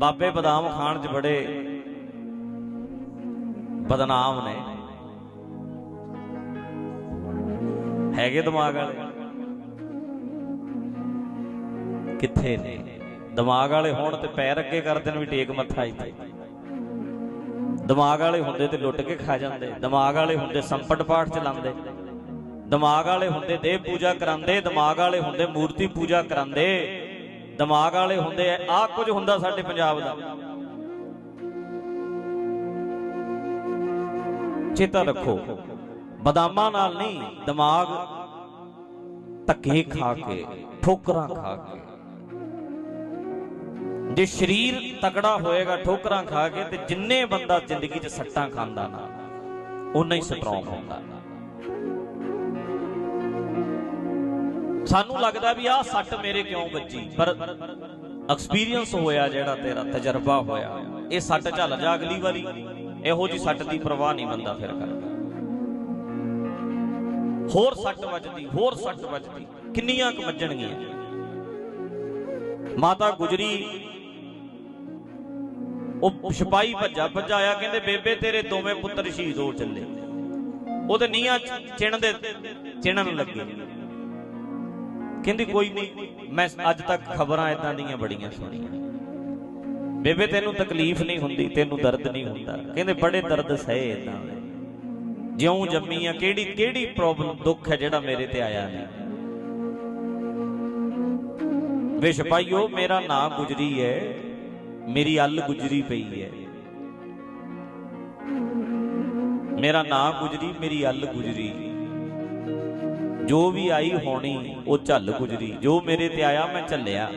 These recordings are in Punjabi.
ਬਾਬੇ ਬਦਾਮ ਖਾਣ 'ਚ ਬੜੇ ਬਦਨਾਮ ਨੇ। ਹੈਗੇ ਦਿਮਾਗ ਵਾਲੇ? ਕਿੱਥੇ ਨੇ? ਦਿਮਾਗ ਵਾਲੇ ਹੋਣ ਤੇ ਪੈਰ ਅੱਗੇ ਕਰ ਦੇਣ ਵੀ ਟੇਕ ਮੱਥਾ ਇੱਥੇ। ਦਿਮਾਗ ਵਾਲੇ ਹੁੰਦੇ ਤੇ ਲੁੱਟ ਕੇ ਖਾ ਜਾਂਦੇ। ਦਿਮਾਗ ਵਾਲੇ ਹੁੰਦੇ ਸੰਪਟ ਪਾਠ ਚਲਾਉਂਦੇ ਦਿਮਾਗ ਵਾਲੇ ਹੁੰਦੇ ਦੇਵ ਪੂਜਾ ਕਰਾਉਂਦੇ। ਦਿਮਾਗ ਵਾਲੇ ਹੁੰਦੇ ਮੂਰਤੀ ਪੂਜਾ ਕਰਾਉਂਦੇ। ਦਿਮਾਗ ਵਾਲੇ ਹੁੰਦੇ ਆ ਕੁਝ ਹੁੰਦਾ ਸਾਡੇ ਪੰਜਾਬ ਦਾ। ਚੇਤਾ ਰੱਖੋ, ਬਦਾਮਾਂ ਨਾਲ ਨਹੀਂ, ਦਿਮਾਗ ਧੱਕੇ ਖਾ ਕੇ, ਠੋਕਰਾਂ ਖਾ ਕੇ। ਜੇ ਸਰੀਰ ਤਕੜਾ ਹੋਏਗਾ, ਠੋਕਰਾਂ ਖਾ ਕੇ, ਤੇ ਜਿੰਨੇ ਬੰਦਾ ਜ਼ਿੰਦਗੀ 'ਚ ਸੱਟਾਂ ਖਾਂਦਾ ਨਾ ਉਨਾ ਹੀ ਸਟਰੋਂਗ ਹੁੰਦਾ। ਸਾਨੂੰ ਲੱਗਦਾ ਵੀ ਆਹ ਸੱਟ ਮੇਰੇ ਕਿਉਂ ਵੱਜੀ? ਪਰ ਐਕਸਪੀਰੀਅੰਸ ਹੋਇਆ ਜਿਹੜਾ ਤੇਰਾ, ਤਜਰਬਾ ਹੋਇਆ। ਇਹ ਸੱਟ ਝੱਲ ਜਾ ਅਗਲੀ ਵਾਰੀ। ਇਹੋ ਜੀ ਸੱਟ ਦੀ ਪਰਵਾਹ ਨਹੀਂ ਬੰਦਾ ਫਿਰ ਕਰਦਾ। ਹੋਰ ਸੱਟ ਵੱਜਦੀ, ਹੋਰ ਸੱਟ ਵੱਜਦੀ। ਕਿੰਨੀਆਂ ਕੁ ਵੱਜਣਗੀਆਂ? ਮਾਤਾ ਗੁਜਰੀ, ਉਹ ਸਿਪਾਹੀ ਭੱਜਾ ਭੱਜਾ ਆਇਆ, ਕਹਿੰਦੇ, ਬੇਬੇ, ਤੇਰੇ ਦੋਵੇਂ ਪੁੱਤਰ ਸ਼ਹੀਦ ਹੋ ਚੱਲੇ। ਉਹਦੇ ਨੀਹਾਂ ਚਿਣ ਦੇ, ਚਿਣਨ ਲੱਗੇ। ਕਹਿੰਦੀ ਕੋਈ ਨਹੀਂ ਮੈਂ ਅੱਜ ਤੱਕ ਖਬਰਾਂ ਇਦਾਂ ਦੀਆਂ ਬੜੀਆਂ ਸੁਣੀਆਂ। ਬੇਬੇ, ਤੈਨੂੰ ਤਕਲੀਫ ਨਹੀਂ ਹੁੰਦੀ, ਤੈਨੂੰ ਦਰਦ ਨਹੀਂ ਹੁੰਦਾ। ਕਹਿੰਦੇ ਬੜੇ ਦਰਦ ਸਹੇ ਇਦਾਂ ਦੇ। ਜਿਉਂ ਜੰਮੀ ਆ ਕਿਹੜੀ ਕਿਹੜੀ ਪ੍ਰੋਬਲਮ ਦੁੱਖ ਹੈ ਜਿਹੜਾ ਮੇਰੇ ਤੇ ਆਇਆ ਨਹੀਂ। ਵੇ ਸਿਪਾਹੀਓ ਮੇਰਾ ਨਾਂ ਗੁਜਰੀ ਹੈ, ਮੇਰੀ ਅੱਲ ਗੁਜਰੀ ਪਈ ਹੈ। ਮੇਰਾ ਨਾਂ ਗੁਜਰੀ, ਮੇਰੀ ਅੱਲ ਗੁਜਰੀ। ਜੋ ਵੀ ਆਈ ਹੋਣੀ, ਉਹ ਝੱਲ ਗੁਜਰੀ। ਜੋ ਮੇਰੇ ਤੇ ਆਇਆ, ਮੈਂ ਝੱਲਿਆ।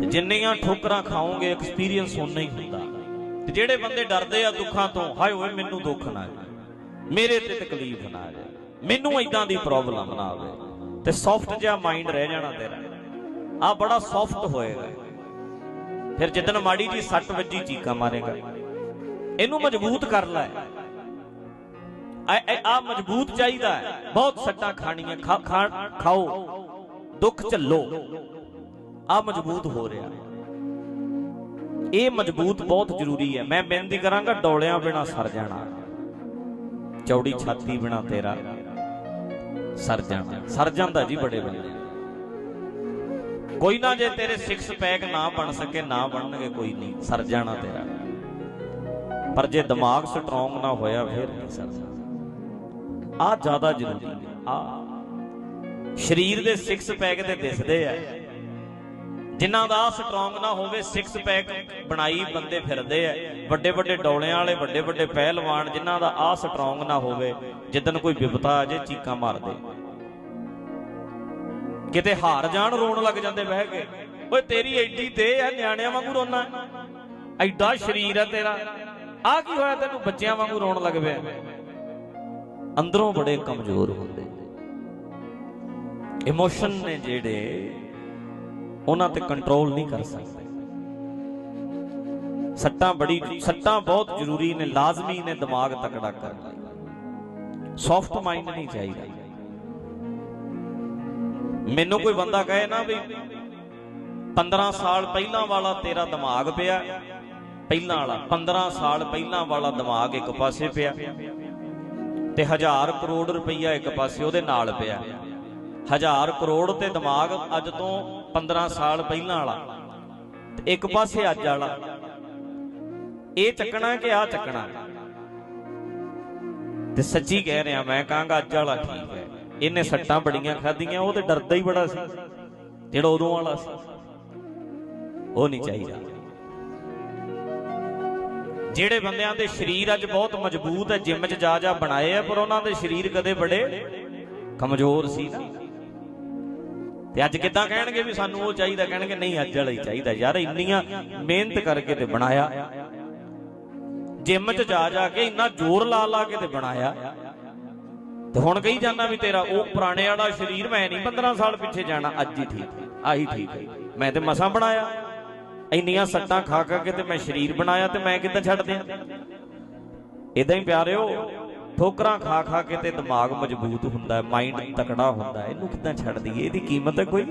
ਤੇ ਜਿੰਨੀਆਂ ਠੋਕਰਾਂ ਖਾਓਗੇ ਐਕਸਪੀਰੀਅੰਸ ਉਨਾ ਹੀ ਹੁੰਦਾ। ਤੇ ਜਿਹੜੇ ਬੰਦੇ ਡਰਦੇ ਆ ਦੁੱਖਾਂ ਤੋਂ, ਹਾਏ ਓਏ, ਮੈਨੂੰ ਦੁੱਖ ਨਾ ਆਏ। ਮੇਰੇ ਤੇ ਤਕਲੀਫ ਨਾ ਆਏ। ਮੈਨੂੰ ਇਦਾਂ ਦੀ ਪ੍ਰੋਬਲਮ ਨਾ ਆਵੇ। ਤੇ ਸੌਫਟ ਜਿਹਾ ਮਾਈਂਡ ਰਹਿ ਜਾਣਾ ਤੇਰਾ। ਆ ਬੜਾ ਸੌਫਟ ਹੋਏਗਾ। ਫਿਰ ਜਿੱਦਣ ਮਾੜੀ ਜੀ ਸੱਟ ਵੱਜੀ, ਚੀਕਾ ਮਾਰੇਗਾ। ਇਹਨੂੰ ਮਜ਼ਬੂਤ ਕਰ ਲੈ। ਆ- ਮਜ਼ਬੂਤ ਚਾਹੀਦਾ ਹੈ। ਬਹੁਤ ਸੱਟਾਂ ਖਾਣੀਆਂ ਖਾਓ। ਦੁੱਖ ਝੱਲੋ। ਆ ਮਜ਼ਬੂਤ ਹੋ ਰਿਹਾ। ਇਹ ਮਜ਼ਬੂਤ ਬਹੁਤ ਜ਼ਰੂਰੀ ਹੈ। ਮੈਂ ਬੇਨਤੀ ਕਰਾਂਗਾ, ਡੋਲਿਆਂ ਬਿਨਾ ਸਰ ਜਾਣਾ। ਚੌੜੀ ਛਾਤੀ ਬਿਨਾ ਤੇਰਾ ਸਰ ਜਾਣਾ। ਸਰ ਜਾਂਦਾ ਜੀ ਬੜੇ ਬੰਦੇ। ਕੋਈ ਨਾ ਜੇ ਤੇਰੇ 6 ਪੈਕ ਨਾ ਬਣ ਸਕੇ, ਨਾ ਬਣਨਗੇ, ਕੋਈ ਨਹੀਂ। ਸਰ ਜਾਣਾ ਤੇਰਾ। ਪਰ ਜੇ ਦਿਮਾਗ ਸਟਰੋਂਗ ਨਾ ਹੋਇਆ, ਫਿਰ ਨਹੀਂ ਸਰਦਾ ਆ ਜ਼ਿਆਦਾ ਜ਼ਰੂਰੀ ਹੈ। ਆ। ਸਰੀਰ ਦੇ 6 ਪੈਕ ਤੇ ਦਿਸਦੇ ਆ। ਜਿਨ੍ਹਾਂ ਦਾ ਸਟਰੋਂਗ ਨਾ ਹੋਵੇ 6 ਪੈਕ ਬਣਾਈ ਬੰਦੇ ਫਿਰਦੇ ਆ। ਵੱਡੇ ਵੱਡੇ ਡੌਲਿਆਂ ਵਾਲੇ, ਵੱਡੇ ਵੱਡੇ ਪਹਿਲਵਾਨ, ਜਿਨ੍ਹਾਂ ਦਾ ਆ ਸਟਰੋਂਗ ਨਾ ਹੋਵੇ ਜਿੱਦਨ ਕੋਈ ਵਿਪਤਾ ਆ ਜੇ ਚੀਕਾਂ ਮਾਰਦੇ। ਕਿਤੇ ਹਾਰ ਜਾਣ, ਰੋਣ ਲੱਗ ਜਾਂਦੇ ਬਹਿ ਕੇ। ਓਏ, ਤੇਰੀ ਐਡੀ ਤੇ ਆ, ਨਿਆਣਿਆਂ ਵਾਂਗੂ ਰੋਣਾ। ਐਡਾ ਸਰੀਰ ਆ ਤੇਰਾ। ਆ ਕੀ ਹੋਇਆ ਤੈਨੂੰ? ਬੱਚਿਆਂ ਵਾਂਗੂ ਰੋਣ ਲੱਗ ਪਿਆ। ਅੰਦਰੋਂ ਬੜੇ ਕਮਜ਼ੋਰ ਹੁੰਦੇ। ਇਮੋਸ਼ਨ ਨੇ ਜਿਹੜੇ, ਉਹਨਾਂ ਤੇ ਕੰਟਰੋਲ ਨਹੀਂ ਕਰ ਸਕਦੇ। ਸੱਟਾਂ ਬੜੀ, ਸੱਟਾਂ ਬਹੁਤ ਜ਼ਰੂਰੀ ਨੇ, ਲਾਜ਼ਮੀ ਨੇ ਦਿਮਾਗ ਤਕੜਾ ਕਰਨ ਲਈ। ਸੌਫਟ ਮਾਈਂਡ ਨਹੀਂ ਚਾਹੀਦਾ। ਮੈਨੂੰ ਕੋਈ ਬੰਦਾ ਕਹੇ ਨਾ ਵੀ 15 ਸਾਲ ਪਹਿਲਾਂ ਵਾਲਾ ਤੇਰਾ ਦਿਮਾਗ ਪਿਆ, ਪਹਿਲਾਂ ਵਾਲਾ 15 ਸਾਲ ਪਹਿਲਾਂ ਵਾਲਾ ਦਿਮਾਗ ਇੱਕ ਪਾਸੇ ਪਿਆ। ਤੇ ਹਜ਼ਾਰ ਕਰੋੜ ਰੁਪਈਆ ਇੱਕ ਪਾਸੇ ਉਹਦੇ ਨਾਲ ਪਿਆ। ਹਜ਼ਾਰ ਕਰੋੜ ਤੇ ਦਿਮਾਗ ਅੱਜ ਤੋਂ 15 ਸਾਲ ਪਹਿਲਾਂ ਵਾਲਾ ਤੇ ਇੱਕ ਪਾਸੇ ਅੱਜ ਵਾਲਾ। ਇਹ ਚੱਕਣਾ ਕਿ ਆ ਚੱਕਣਾ? ਤੇ ਸੱਚੀ ਕਹਿ ਰਿਹਾ ਮੈਂ, ਕਹਾਂਗਾ ਅੱਜ ਵਾਲਾ ਠੀਕ ਹੈ। ਇਹਨੇ ਸੱਟਾਂ ਬੜੀਆਂ ਖਾਧੀਆਂ, ਉਹ ਤੇ ਡਰਦਾ ਹੀ ਬੜਾ ਸੀ। ਜਿਹੜਾ ਉਦੋਂ ਵਾਲਾ ਸੀ, ਉਹ ਨਹੀਂ ਚਾਹੀਦਾ। ਜਿਹੜੇ ਬੰਦਿਆਂ ਦੇ ਸਰੀਰ ਅੱਜ ਬਹੁਤ ਮਜ਼ਬੂਤ ਹੈ, ਜਿਮ 'ਚ ਜਾ ਜਾ ਬਣਾਏ ਆ, ਪਰ ਉਹਨਾਂ ਦੇ ਸਰੀਰ ਕਦੇ ਬੜੇ ਕਮਜ਼ੋਰ ਸੀ ਨਾ। ਤੇ ਅੱਜ ਕਿੱਦਾਂ ਕਹਿਣਗੇ ਵੀ ਸਾਨੂੰ ਉਹ ਚਾਹੀਦਾ, ਕਹਿਣਗੇ ਨਹੀਂ, ਅੱਜ ਵਾਲਾ ਹੀ ਚਾਹੀਦਾ ਯਾਰ, ਇੰਨੀਆਂ ਮਿਹਨਤ ਕਰਕੇ ਤੇ ਬਣਾਇਆ। ਜਿਮ 'ਚ ਜਾ ਜਾ ਕੇ ਇੰਨਾ ਜ਼ੋਰ ਲਾ ਲਾ ਕੇ ਤੇ ਬਣਾਇਆ। ਤੇ ਹੁਣ ਕਹੀ ਜਾਂਦਾ ਵੀ ਤੇਰਾ ਉਹ ਪੁਰਾਣੇ ਵਾਲਾ ਸਰੀਰ ਮੈਂ ਨਹੀਂ 15 ਸਾਲ ਪਿੱਛੇ ਜਾਣਾ, ਅੱਜ ਹੀ ਠੀਕ, ਆਹੀ ਠੀਕ ਹੈ। ਮੈਂ ਤੇ ਮਸਾਂ ਬਣਾਇਆ। ਇੰਨੀਆਂ ਸੱਟਾਂ ਖਾ ਖਾ ਕੇ ਤੇ ਮੈਂ ਸਰੀਰ ਬਣਾਇਆ ਤੇ ਮੈਂ ਕਿੱਦਾਂ ਛੱਡ ਦਿਆਂ? ਇਦਾਂ ਹੀ ਪਿਆਰਿਓ, ਠੋਕਰਾਂ ਖਾ ਖਾ ਕੇ ਤੇ ਦਿਮਾਗ ਮਜ਼ਬੂਤ ਹੁੰਦਾ ਹੈ ਮਾਈਂਡ ਤਕੜਾ ਹੁੰਦਾ ਹੈ। ਇਹਨੂੰ ਕਿੱਦਾਂ ਛੱਡ ਦਈਏ? ਇਹਦੀ ਕੀਮਤ ਹੈ ਕੋਈ?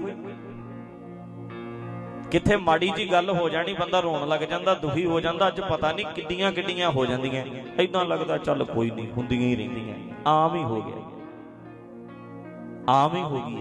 ਕਿੱਥੇ ਮਾੜੀ ਜੀ ਗੱਲ ਹੋ ਜਾਣੀ, ਬੰਦਾ ਰੋਣ ਲੱਗ ਜਾਂਦਾ, ਦੁਖੀ ਹੋ ਜਾਂਦਾ, ਅੱਜ ਪਤਾ ਨਹੀਂ ਕਿੱਡੀਆਂ ਕਿੱਡੀਆਂ ਹੋ ਜਾਂਦੀਆਂ। ਐਦਾਂ ਲੱਗਦਾ, ਚੱਲ ਕੋਈ ਨਹੀਂ, ਹੁੰਦੀਆਂ ਹੀ ਰਹਿੰਦੀਆਂ। ਆਮ ਹੀ ਹੋ ਗਿਆ। ਆਮ ਹੀ ਹੋ ਗਈ